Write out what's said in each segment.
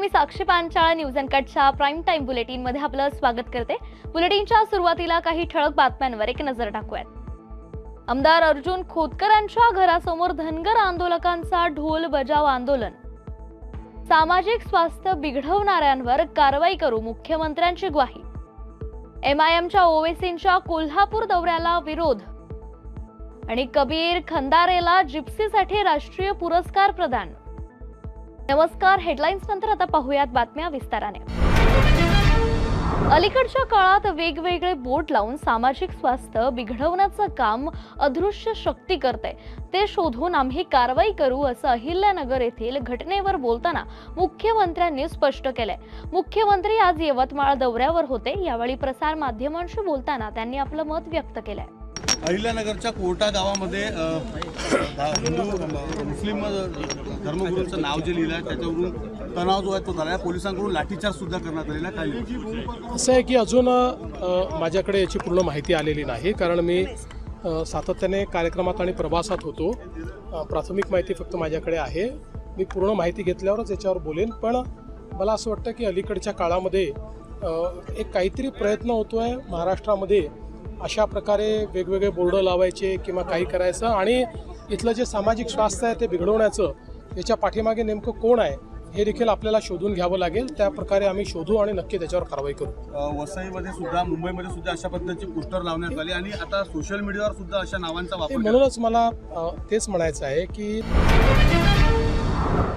Me Sakshi Panchal news and कटच्या prime time बुलेटिनमध्ये आपलं स्वागत करते. बुलेटिनच्या सुरुवातीला काही ठळक बातम्यांवर एक नजर टाकूयात. आमदार अर्जुन खोतकरांच्या घरासमोर धनगर आंदोलकांचा ढोल बजाव आंदोलन. सामाजिक स्वास्थ्य बिघडवणाऱ्यांवर कारवाई करू मुख्यमंत्र्यांची ग्वाही. एमआयएमच्या ओवेसींच्या कोल्हापूर दौऱ्याला विरोध. आणि कबीर खंदारेला जिप्सीसाठी राष्ट्रीय पुरस्कार प्रदान. नमस्कार हेडलाईन्स नंतर आता पाहूयात बातम्या विस्ताराने. अलीकडच्या काळात वेगवेगळे बोट लावून सामाजिक स्वास्थ्य बिघडवण्याचं काम अदृश्य शक्ती करते ते शोधून आम्ही कारवाई करू असं अहिल्यानगर येथील घटनेवर बोलताना मुख्यमंत्र्यांनी स्पष्ट केलंय. मुख्यमंत्री आज यवतमाळ दौऱ्यावर होते यावेळी प्रसार माध्यमांशी बोलताना त्यांनी आपलं मत व्यक्त केलंय. अहिल्यानगरच्या कोर्टा गावामध्ये हिंदू मुस्लिम धर्मगुरूंचं नाव जे लिहिलं आहे त्याच्यावरून तणाव जो आहे तो झाला आहे. पोलिसांकडून लाठीचार्ज सुद्धा करण्यात आलेला काही असं आहे की अजून माझ्याकडे याची पूर्ण माहिती आलेली नाही कारण मी सातत्याने कार्यक्रमात आणि प्रवासात होतो. प्राथमिक माहिती फक्त माझ्याकडे आहे. मी पूर्ण माहिती घेतल्यावरच याच्यावर बोलेन पण मला असं वाटतं की अलीकडच्या काळामध्ये एक काहीतरी प्रयत्न होतो आहे महाराष्ट्रामध्ये अशा प्रकारे वेगवेगळे बोर्ड लावायचे किंवा काही करायचं आणि इथलं जे सामाजिक स्वास्थ्य आहे ते बिघडवण्याचं याच्या पाठीमागे नेमकं कोण आहे हे देखील आपल्याला शोधून घ्यावं लागेल त्या प्रकारे आम्ही शोधू आणि नक्की त्याच्यावर कारवाई करू वसईमध्ये सुद्धा मुंबईमध्ये सुद्धा अशा पद्धतीची पोस्टर लावण्यात आली आणि आता सोशल मीडियावर सुद्धा अशा नावांचा वापर. म्हणूनच मला तेच म्हणायचं आहे की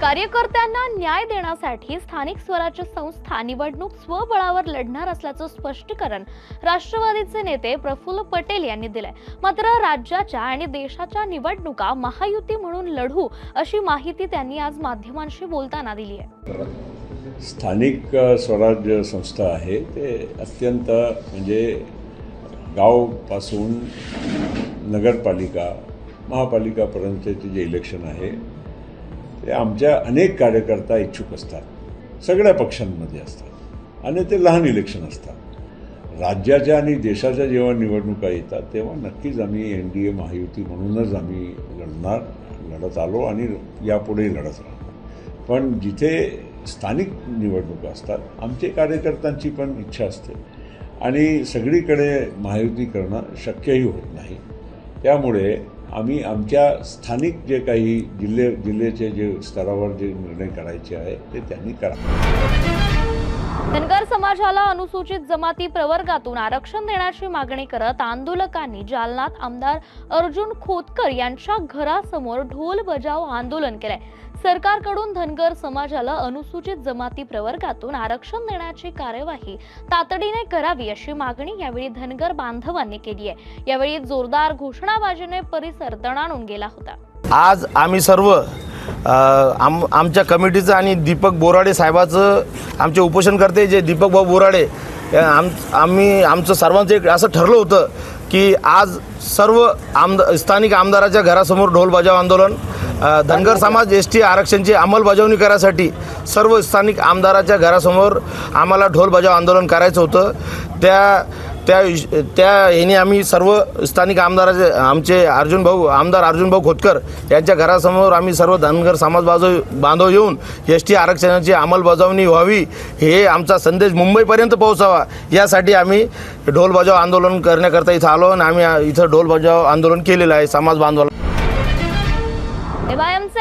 कार्यकर्त्यांना न्याय देण्यासाठी स्थानिक स्वराज्य संस्था निवडणूक स्वबळावर लढणार असल्याचं स्पष्टीकरण राष्ट्रवादीचे नेते प्रफुल्ल पटेल यांनी दिलंय. मात्र राज्याच्या आणि देशाच्या निवडणुका महायुती म्हणून लढू अशी माहिती त्यांनी आज माध्यमांशी बोलताना दिली आहे. स्थानिक स्वराज्य संस्था आहे ते अत्यंत म्हणजे गावपासून नगरपालिका महापालिकापर्यंतचे जे इलेक्शन आहे आमच्या अनेक कार्यकर्ता इच्छुक असतात. सगळ्या पक्षांमध्ये असतात. आणि ते लहान इलेक्शन असतात. राज्याच्या आणि देशाच्या जेव्हा निवडणुका येतात तेव्हा नक्कीच आम्ही एन डी ए महायुती म्हणूनच आम्ही लढणार लढत आलो आणि यापुढेही लढत राहणार. पण जिथे स्थानिक निवडणुका असतात आमचे कार्यकर्त्यांची पण इच्छा असते. आणि सगळीकडे महायुती करणं शक्यही होत नाही. त्यामुळे आम्ही आमच्या स्थानिक जे काही जिल्हे जिल्ह्याचे जे स्तरावर जे निर्णय करायचे आहे ते त्यांनी करा. धनगर समाजाला अनुसूचित जमाती प्रवर्गातून आरक्षण देण्याची मागणी करत आंदोलकांनी जालनात आमदार अर्जुन खोतकर यांच्या घरासमोर ढोल बजाव आंदोलन केलंय. सरकारकडून धनगर समाजाला अनुसूचित जमाती प्रवर्गातून आरक्षण देण्याची कार्यवाही तातडीने करावी अशी मागणी यावेळी धनगर बांधवांनी केली आहे. यावेळी जोरदार घोषणाबाजीने परिसर दणाणून गेला होता. आज आम्ही सर्व आम आमच्या कमिटीचं आणि दीपक बोराडे साहेबाचं आमचे उपोषणकर्ते जे दीपक भाऊ बोराडे आम आम्ही आमचं सर्वांचं एक असं ठरलं होतं की आज सर्व आमद स्थानिक आमदाराच्या घरासमोर ढोल बजाव आंदोलन धनगर समाज एस टी आरक्षणची अंमलबजावणी करायसाठी सर्व स्थानिक आमदाराच्या घरासमोर आम्हाला ढोल बजाव आंदोलन करायचं होतं. त्या त्या त्या ह्याने आम्ही सर्व स्थानिक आमदाराचे आमचे अर्जुन भाऊ आमदार अर्जुन भाऊ खोतकर यांच्या घरासमोर आम्ही सर्व धनगर समाज बाजू बांधव येऊन एस टी आरक्षणाची अंमलबजावणी व्हावी हे आमचा संदेश मुंबईपर्यंत पोहोचावा. यासाठी आम्ही ढोल बजाव आंदोलन करण्याकरता इथं आलो आणि आम्ही इथं ढोल बजाव आंदोलन केलेलं आहे समाज बांधवाला.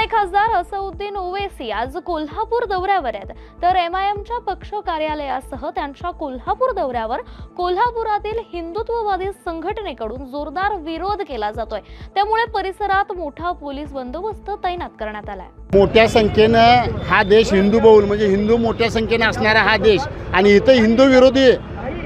एमआयएमचे खासदार असउद्दीन ओवेसी आज कोल्हापूर दौऱ्यावर आहेत. तर एम आय एमच्या पक्ष कार्यालयासह त्यांच्या कोल्हापूर दौऱ्यावर कोल्हापुरातील हिंदुत्ववादी संघटनेकडून जोरदार विरोध केला जातोय. त्यामुळे परिसरात मोठा पोलीस बंदोबस्त तैनात करण्यात आलाय. मोठ्या संख्येनं हा देश हिंदू बहुल म्हणजे हिंदू मोठ्या संख्येनं असणारा हा देश आणि इथं हिंदू विरोधी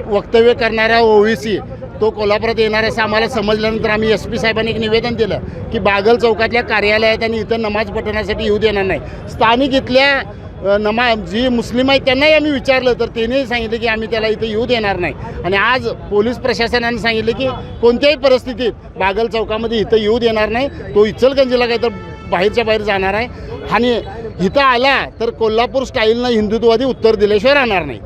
वक्तव्य करणारा ओवेसी तो कोल्हापुरात येणार असं आम्हाला समजल्यानंतर आम्ही एस पी साहेबांनी एक निवेदन दिलं की बागल चौकातल्या कार्यालयात आणि इथं नमाज पठणासाठी येऊ देणार नाही. स्थानिक इथल्या नमा जी मुस्लिम आहेत त्यांनाही आम्ही विचारलं तर त्यांनीही सांगितलं की आम्ही त्याला इथं येऊ देणार नाही. आणि आज पोलीस प्रशासनाने सांगितलं की कोणत्याही परिस्थितीत बागल चौकामध्ये इथं येऊ देणार नाही. तो इचलगंजीला काय तर बाहेरच्या बाहेर जाणार आहे. आणि इथं आला तर कोल्हापूर स्टाईलनं हिंदुत्ववादी उत्तर दिल्याशिवाय राहणार नाही.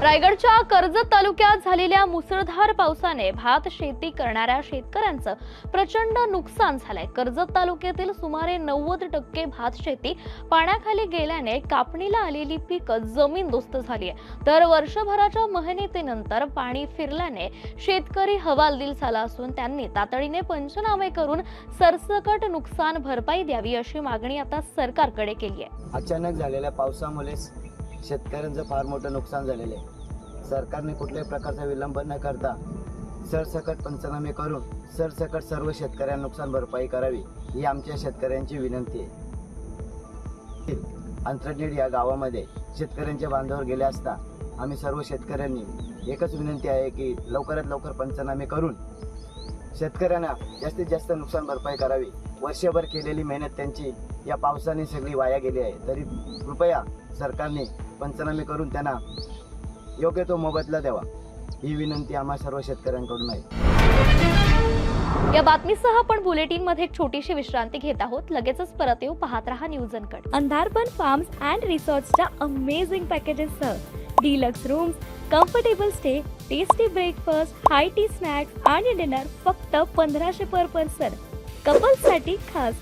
रायगडच्या कर्जत तालुक्यात झालेल्या मुसळधार पावसाने भात शेती करणाऱ्या शेतकऱ्यांचं प्रचंड नुकसान झालंय. कर्जत तालुक्यातील सुमारे नव्वद टक्के भात शेती पाण्याखाली गेल्याने कापणीला आलेली पिकं जमीनदोस्त झाली आहे तर वर्षभराच्या मेहनतीनंतर पाणी फिरल्याने शेतकरी हवालदिल झाला असून त्यांनी तातडीने पंचनामे करून सरसकट नुकसान भरपाई द्यावी अशी मागणी आता सरकारकडे केली आहे अचानक झालेल्या पावसामुळे शेतकऱ्यांचं फार मोठं नुकसान झालेलं आहे. सरकारने कुठल्याही प्रकारचा विलंब न करता सरसकट पंचनामे करून सरसकट सर्व शेतकऱ्यांना नुकसान भरपाई करावी ही आमच्या शेतकऱ्यांची विनंती आहे. अंतरनेड या गावामध्ये शेतकऱ्यांच्या बांधावर गेले असता आम्ही सर्व शेतकऱ्यांनी एकच विनंती आहे की लवकरात लवकर पंचनामे करून शेतकऱ्यांना जास्तीत जास्त नुकसान भरपाई करावी. वर्षभर केलेली मेहनत त्यांची या पावसाने सगळी वाया गेली आहे. तरी कृपया सरकारने पंचनामे करून त्यांना योग्य तो मोबदला द्यावा. ही विनंती आम्हा सर्व शेतकऱ्यांकडून आहे. या बातमीसह आपण बुलेटिनमध्ये एक छोटीशी विश्रांती घेत आहोत. लगेचच परत येऊ. पाहत रहा न्यूज अनकट. अंधारपन फार्म्स अँड रिसॉर्ट्सच्या amazing पॅकेजेससह deluxe rooms comfortable stay tasty breakfast high tea snacks आणि डिनर फक्त पंधराशे पर पर्सन कपल्ससाठी खास.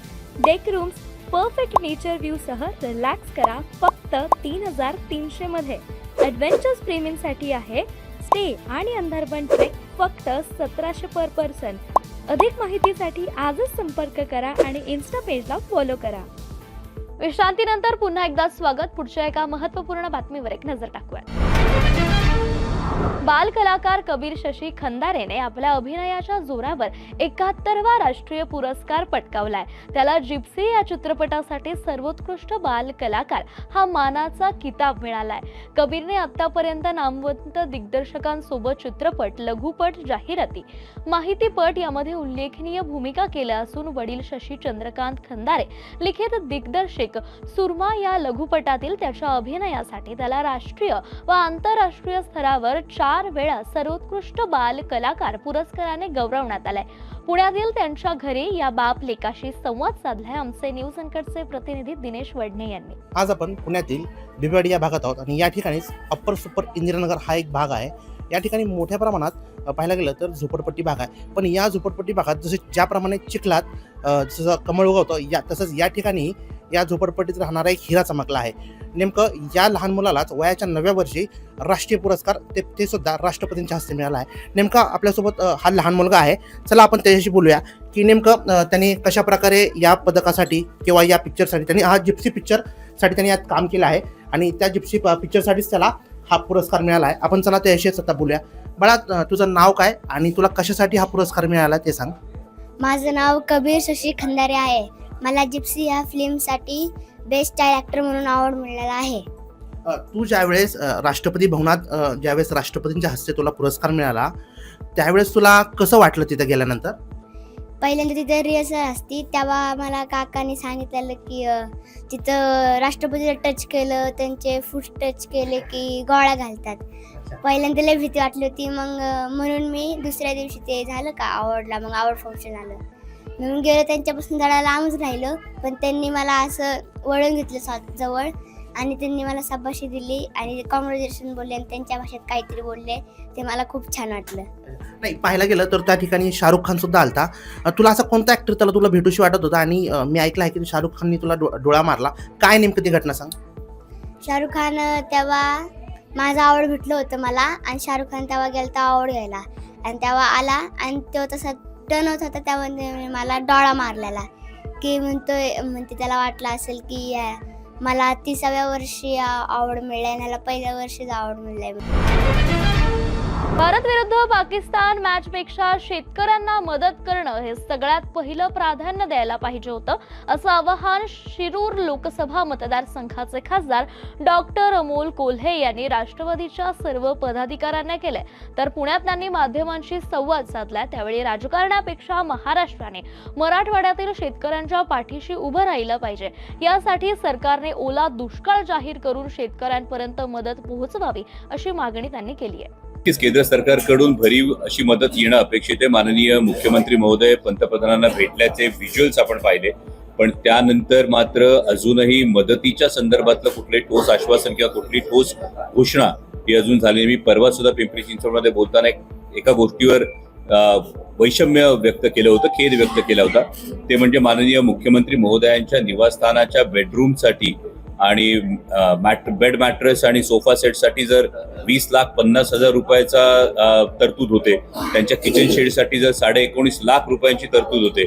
Deck rooms perfect nature view सह रिलॅक्स करा फक्त तीन हजार तीनशे मध्ये. ॲडव्हेंचर्स प्रेमींसाठी आहे. स्टे आणि अंधारबन ट्रेक फक्त सतराशे पर पर्सन अधिक माहितीसाठी आजच संपर्क करा आणि इन्स्टा पेजला फॉलो करा. विश्रांतीनंतर पुन्हा एकदा स्वागत. पुढच्या एका महत्त्वपूर्ण बातमीवर एक नजर टाकूया बाल कलाकार कबीर शशी खंदारेने आपल्या अभिनयाच्या जोरावर एकाहत्तरवा राष्ट्रीय पुरस्कार पटकावलाय. त्याला जिप्सी या चित्रपटासाठी सर्वोत्कृष्ट बाल कलाकार हा मानाचा किताब मिळालाय. कबीरने आतापर्यंत नामवंत दिग्दर्शकांसोबत चित्रपट लघुपट जाहिराती माहितीपट यामध्ये उल्लेखनीय भूमिका केल्या असून वडील शशी चंद्रकांत खंदारे लिखित दिग्दर्शक सुरमा या लघुपटातील त्याच्या अभिनयासाठी त्याला राष्ट्रीय व आंतरराष्ट्रीय स्तरावर चार वेळा सर्वोत्कृष्ट बाल कलाकार पुरस्काराने गौरवण्यात आलाय. पुण्यातील त्यांच्या घरी या बाप लेखाशी संवाद साधलाय आमचे न्यूज अँकरचे प्रतिनिधी दिनेश वडणे यांनी. आज आपण पुण्यातील बिबवाडी या भागात आहोत आणि या ठिकाणीच अप्पर सुपर इंदिरानगर हा एक भाग आहे. या ठिकाणी मोठ्या प्रमाणात पाहायला गेलं तर झोपडपट्टी भाग आहे. पण या झोपडपट्टी भागात जसे ज्याप्रमाणे चिखलात जसं कमळ उगवतं या तसंच या ठिकाणी या झोपडपट्टीत राहणारा एक हिरा चमकला आहे. नेमकं या लहान मुलालाच वयाच्या नव्या वर्षी राष्ट्रीय पुरस्कार ते ते सुद्धा राष्ट्रपतींच्या हस्ते मिळाला आहे. नेमका आपल्यासोबत हा लहान मुलगा आहे. चला आपण त्याच्याशी बोलूया की नेमकं त्यांनी कशा प्रकारे या पदकासाठी किंवा या पिक्चरसाठी त्यांनी हा जिप्सी पिक्चरसाठी त्यांनी यात काम केलं आहे आणि त्या जिप्सी प- पिक्चरसाठीच त्याला हा पुरस्कार मिळाला आहे. आपण चला त्याच्याशीच आता बोलूया. बाळा तुझं नाव काय आणि तुला कशासाठी हा पुरस्कार मिळाला ते सांग. माझं नाव कबीर शशी खंदारे आहे. मला जिप्सी या फिल्मसाठी बेस्ट ॲक्टर म्हणून आवड मिळालेला आहे. अ, तू ज्यावेळेस अ, राष्ट्रपती भवनात अ, ज्यावेळेस राष्ट्रपतींच्या हस्ते तुला पुरस्कार मिळाला त्यावेळेस तुला कसं वाटलं तिथं गेल्यानंतर? पहिल्यांदा तिथं रिहर्सल असती तेव्हा मला काकाने सांगितलेलं की अ, तिथं राष्ट्रपतीला टच केलं त्यांचे फूट टच केले की गोळ्या घालतात. पहिल्यांदा लय भीती वाटली होती मग अ, म्हणून मी दुसऱ्या दिवशी ते झालं का आवडला मग आवड फंक्शन आलं. म्हणून गेलं त्यांच्यापासून जरा लांबच राहिलं. पण त्यांनी मला असं वळून घेतलं स्वा- जवळ. आणि त्यांनी मला शाबाशी दिली आणि कॉन्व्हर्जेशन बोलले आणि त्यांच्या भाषेत काहीतरी बोलले. ते मला खूप छान वाटलं. नाही पाहायला गेलं तर त्या ठिकाणी शाहरुख खान सुद्धा आलता. तुला असा कोणता ऍक्टर त्याला तुला भेटूशी वाटत होता? आणि अ, मी ऐकलं आहे की शाहरुख खाननी तुला डो- डोळा मारला. काय नेमकं ती घटना सांग? शाहरुख खान तेव्हा माझं आवड भेटलं होतं मला. आणि शाहरुख खान तेव्हा गेला तेव्हा आवड घ्यायला. आणि तेव्हा आला आणि तो तसा टर्न होत होता त्यामध्ये मला डोळा मारलेला. की म्हणतोय म्हणते त्याला वाटलं असेल की मला तिसाव्या वर्षी आवड मिळाली आणि याला पहिल्या वर्षीच आवड मिळाली भारत विरुद्ध पाकिस्तान मॅच पेक्षा शेतकऱ्यांना मदत करणं हे सगळ्यात पहिलं प्राधान्य द्यायला पाहिजे होतं असं आवाहन शिरूर लोकसभा मतदारसंघाचे खासदार डॉक्टर अमोल कोल्हे यांनी राष्ट्रवादीच्या सर्व पदाधिकाऱ्यांना केलंय. तर पुण्यात त्यांनी माध्यमांशी संवाद साधलाय. त्यावेळी राजकारणापेक्षा महाराष्ट्राने मराठवाड्यातील शेतकऱ्यांच्या पाठीशी उभं राहिलं पाहिजे. यासाठी सरकारने ओला दुष्काळ जाहीर करून शेतकऱ्यांपर्यंत मदत पोहोचवावी अशी मागणी त्यांनी केली आहे नक्कीच केंद्र सरकारकडून भरीव अशी मदत येणं अपेक्षित आहे. माननीय मुख्यमंत्री महोदय पंतप्रधानांना भेटल्याचे व्हिज्युअल्स आपण पाहिले. पण त्यानंतर मात्र अजूनही मदतीच्या संदर्भातलं कुठले ठोस आश्वासन किंवा कुठली ठोस घोषणा ही अजून झाली नाही. मी परवा सुद्धा पिंपरी चिंचवडमध्ये बोलताना एक एका गोष्टीवर वैषम्य व्यक्त केलं होतं खेद व्यक्त केला होता. ते म्हणजे माननीय मुख्यमंत्री महोदयांच्या निवासस्थानाच्या बेडरूमसाठी आणि मॅट बेड मॅट्रेस आणि सोफा सेटसाठी जर वीस लाख पन्नास हजार रुपयाचा तरतूद होते त्यांच्या किचन शेडसाठी जर साडे एकोणीस लाख रुपयांची तरतूद होते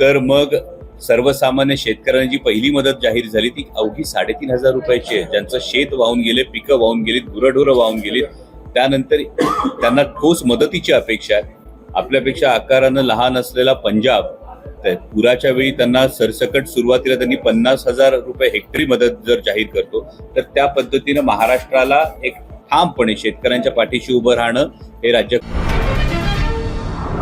तर मग सर्वसामान्य शेतकऱ्यांना जी पहिली मदत जाहीर झाली ती अवघी साडेतीन हजार रुपयाची आहे. ज्यांचं शेत वाहून गेले पिकं वाहून गेलीत गुरढोरं वाहून गेलीत त्यानंतर त्यांना ठोस मदतीची अपेक्षा आहे. आपल्यापेक्षा आकारानं लहान असलेला पंजाब त्या पुराच्या वेळी त्यांना सरसकट सुरुवातीला त्यांनी पन्नास हजार रुपये हेक्टरी मदत जर जाहीर करतो तर त्या पद्धतीनं महाराष्ट्राला एक ठामपणे शेतकऱ्यांच्या पाठीशी उभं राहणं हे राज्य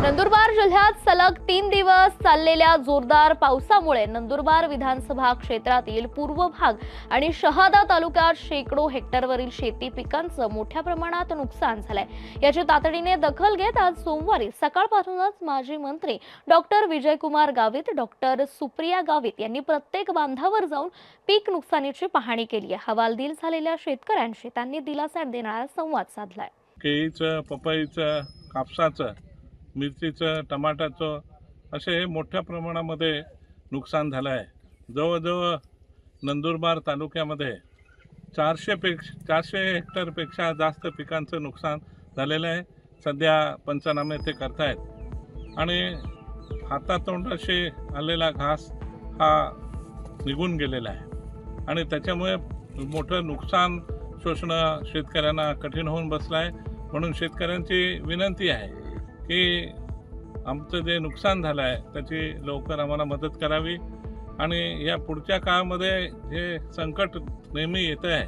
नंदुरबार जिल्ह्यात सलग तीन दिवस चाललेल्या जोरदार पावसामुळे नंदुरबार विधानसभा क्षेत्रातील पूर्व भाग आणि शहादा तालुक्यात शेकडो हेक्टरवरील शेती पिकांचं मोठ्या प्रमाणात नुकसान झालंय. याची तातडीने दखल घेत आज सोमवारी सकाळपासूनच माजी मंत्री डॉक्टर विजयकुमार गावित डॉक्टर सुप्रिया गावित यांनी प्रत्येक बांधावर जाऊन पीक नुकसानीची पाहणी केली आहे. हवालदिल झालेल्या शेतकऱ्यांशी त्यांनी दिलासा देणारा संवाद साधलाय. केळीचं पपईचं कापसाचं मिरचीचं टमाट्याचं असे मोठ्या प्रमाणामध्ये नुकसान झालं आहे. जवळजवळ नंदुरबार तालुक्यामध्ये चारशेपेक्षा चारशे हेक्टरपेक्षा जास्त पिकांचं नुकसान झालेलं आहे. सध्या पंचनामे ते करतायत. आणि हातातोंडाशी आलेला घास हा निघून गेलेला आहे. आणि त्याच्यामुळे मोठं नुकसान शोषणं शेतकऱ्यांना कठीण होऊन बसलं आहे. म्हणून शेतकऱ्यांची विनंती आहे. की आमचं जे नुकसान झालं आहे त्याची लवकर आम्हाला मदत करावी. आणि या पुढच्या काळामध्ये जे संकट नेहमी येतं आहे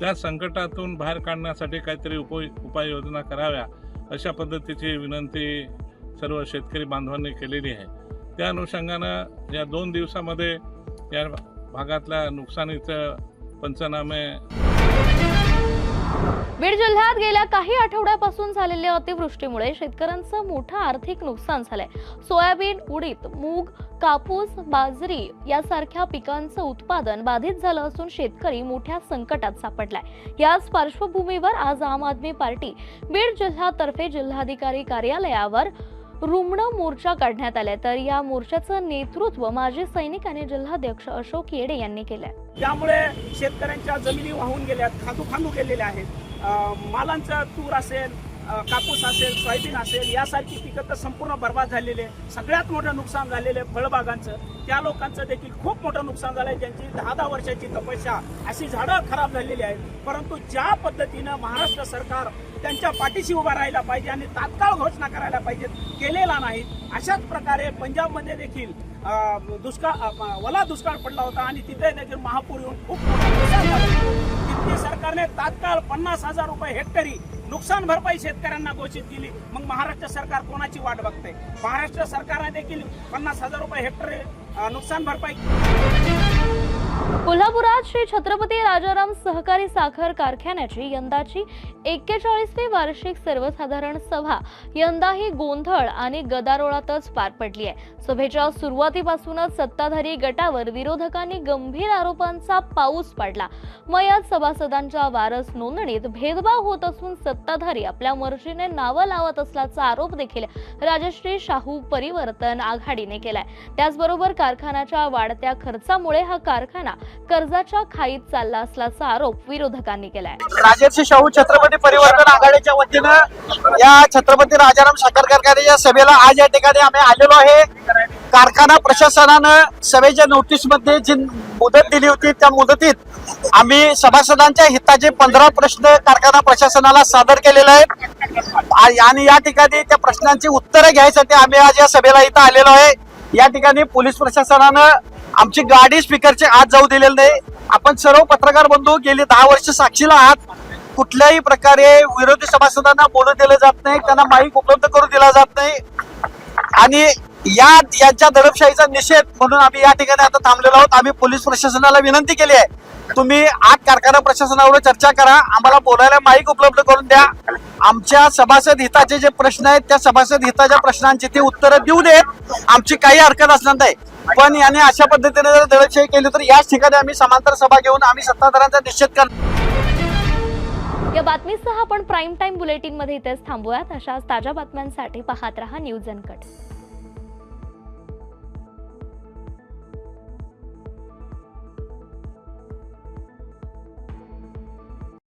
त्या संकटातून बाहेर काढण्यासाठी काहीतरी उपाय उपाययोजना कराव्या अशा पद्धतीची विनंती सर्व शेतकरी बांधवांनी केलेली आहे. त्या अनुषंगानं या दोन दिवसामध्ये या भागातल्या नुकसानीचं पंचनामे बीड जिल्ह्यात गेल्या काही आठवड्यापासून झालेल्या अतिवृष्टीमुळे शेतकऱ्यांचं मोठं आर्थिक नुकसान झालंय. सोयाबीन उडीद मूग कापूस बाजरी यासारख्या पिकांचं उत्पादन बाधित झालं असून शेतकरी मोठ्या संकटात सापडलाय. याच पार्श्वभूमीवर आज आम आदमी पार्टी बीड जिल्ह्यातर्फे जिल्हाधिकारी कार्यालयावर रुग्ण मोर्चा काढण्यात आलाय. तर या मोर्चाचं नेतृत्व माजी सैनिक आणि जिल्हाध्यक्ष अशोक येडे यांनी केलंय. त्यामुळे शेतकऱ्यांच्या जमिनी वाहून गेल्या खांदू खांदू गेलेल्या आहेत. मालांचं तूर असेल कापूस असेल सोयाबीन असेल यासारखी पिकं तर संपूर्ण बर्बाद झालेले आहे. सगळ्यात मोठं नुकसान झालेलं आहे फळबागांचं. त्या लोकांचं देखील खूप मोठं नुकसान झालं आहे ज्यांची दहा दहा वर्षाची तपस्या अशी झाडं खराब झालेली आहेत. परंतु ज्या पद्धतीनं महाराष्ट्र सरकार त्यांच्या पाठीशी उभा राहायला पाहिजे आणि तात्काळ घोषणा करायला पाहिजेत केलेला नाही. अशाच प्रकारे पंजाबमध्ये देखील दुष्काळ वला दुष्काळ पडला होता आणि तिथे देखील महापूर येऊन खूप मोठं सरकारने तात्काळ पन्नास हजार रुपये हेक्टरी नुकसान भरपाई शेतकऱ्यांना घोषित केली. मग महाराष्ट्र सरकार कोणाची वाट बघते? महाराष्ट्र सरकारने देखील पन्नास हजार रुपये हेक्टरी नुकसान भरपाई कोल्हापुरात श्री छत्रपती राजाराम सहकारी साखर कारखान्याची यंदाची एक्केचाळीसवी वार्षिक सर्वसाधारण सभा. यंदाही गोंधळ आणि गदारोळातच पार पडली आहे. सभेच्या सुरुवातीपासूनच सत्ताधारी गटावर विरोधकांनी गंभीर आरोपांचा पाऊस पाडला. मयात सभासदांच्या वारस नोंदणीत भेदभाव होत असून सत्ताधारी आपल्या मर्जीने नावं लावत असल्याचा आरोप देखील राजश्री शाहू परिवर्तन आघाडीने केलाय. त्याचबरोबर कारखान्याच्या वाढत्या खर्चामुळे हा कारखाना कर्जाच्या खाईत चालला असल्याचा आरोप विरोधकांनी केलाय. राजर्षी शाहू छत्रपती परिवर्तन आघाडीच्या वतीनं या छत्रपती राजाराम साखर कारखान्याच्या सभेला आज या ठिकाणी आम्ही आलेलो आहे. कारखाना प्रशासनानं सभेच्या नोटीसमध्ये जी मुदत दिली होती त्या मुदतीत आम्ही सभासदांच्या हिताचे पंधरा प्रश्न कारखाना प्रशासनाला सादर केलेले आहेत. आणि या ठिकाणी त्या प्रश्नांची उत्तरं घ्यायसाठी आम्ही आज या सभेला इथं आलेलो आहे. या ठिकाणी पोलीस प्रशासनानं आमची गाडी स्पीकरचे आत जाऊ दिलेली नाही. आपण सर्व पत्रकार बंधू गेली दहा वर्ष साक्षीला आहात. कुठल्याही प्रकारे विरोधी सभासदांना बोलू दिलं जात नाही त्यांना माईक उपलब्ध करून दिला जात नाही. आणि या यांच्या दडपशाहीचा निषेध म्हणून आम्ही या ठिकाणी आता थांबलेलो आहोत. आम्ही पोलीस प्रशासनाला विनंती केली आहे. तुम्ही आत कारखाना प्रशासनावर चर्चा करा. आम्हाला बोलायला माईक उपलब्ध करून द्या. आमच्या सभासद हिताचे जे प्रश्न आहेत त्या सभासद हिताच्या प्रश्नांची ते उत्तरं देऊ देत. आमची काही हरकत असणार नाही. पण याने अशा पद्धतीने जर दडपशाही केली तर याच ठिकाणी आम्ही समांतर सभा घेऊन आम्ही सत्ताधाऱ्यांचा निश्चित करणार या बातमीसह आपण प्राईम टाइम बुलेटिनमध्ये इथेच थांबूयात. अशाच ताज्या बातम्यांसाठी पाहत रहा न्यूज अनकट.